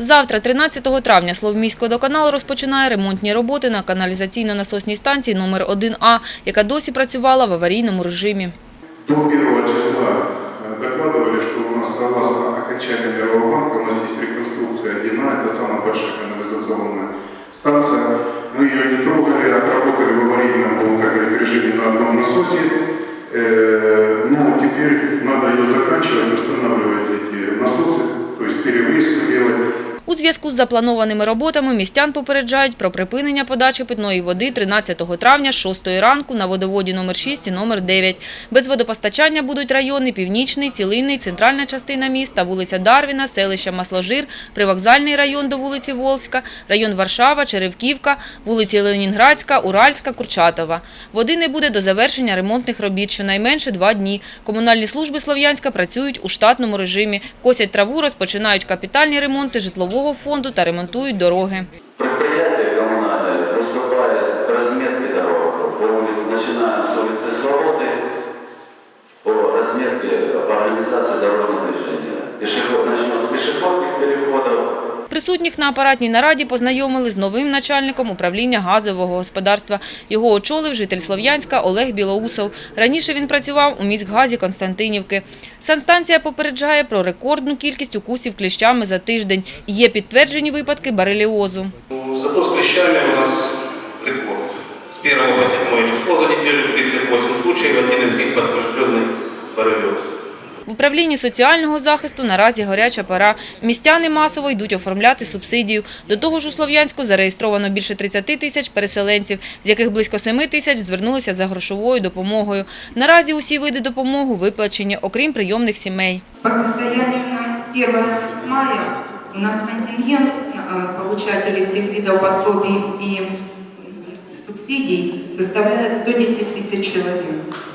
Завтра, 13 травня, Словміськводоканал розпочинає ремонтні роботи на каналізаційно-насосній станції номер 1А, яка досі працювала в аварійному режимі. До 1 числа э, докладывали, что у нас согласно окончанию Мирового банка у нас есть реконструкция 1А, это самая большая канализационная станция. Мы ее не трогали, отработали в аварийном, будем как говорить, режиме на одном насосе. У зв'язку з запланованими роботами містян попереджають про припинення подачі питної води 13 травня з 6 ранку на водоводі номер 6 і номер 9. Без водопостачання будуть райони Північний, Цілинний, центральна частина міста, вулиця Дарвіна, селище Масложир, привокзальний район до вулиці Волська, район Варшава, Черевківка, вулиці Ленінградська, Уральська, Курчатова. Води не буде до завершення ремонтних робіт щонайменше два дні. Комунальні служби Слов'янська працюють у штатному режимі. Косять траву, розпочинають капітальні ремонти житлового фонду та ремонтують дороги. Предприятие коммунальное приступает к разметке дорог по улице, начиная с улицы Свободы, по разметке, по организации дорожного движения. Присутніх на апаратній нараді познайомили з новим начальником управління газового господарства. Його очолив житель Слов'янська Олег Білоусов. Раніше він працював у міськгазі Константинівки. Санстанція попереджає про рекордну кількість укусів кліщами за тиждень. Є підтверджені випадки бареліозу. Зато с клещами у нас рекорд. С 1 по 7 число за неделю 38 случаев, один из них подтвержденный боррелиоз. В управлінні соціального захисту наразі горяча пора. Містяни масово йдуть оформляти субсидію. До того ж у Слов'янську зареєстровано більше 30 тисяч переселенців, з яких близько 7 тисяч звернулися за грошовою допомогою. Наразі усі види допомоги виплачені, окрім прийомних сімей. По состоянию на 1 мая у нас контингент получателей всех видов пособий и субсидий составляет 110 тысяч человек.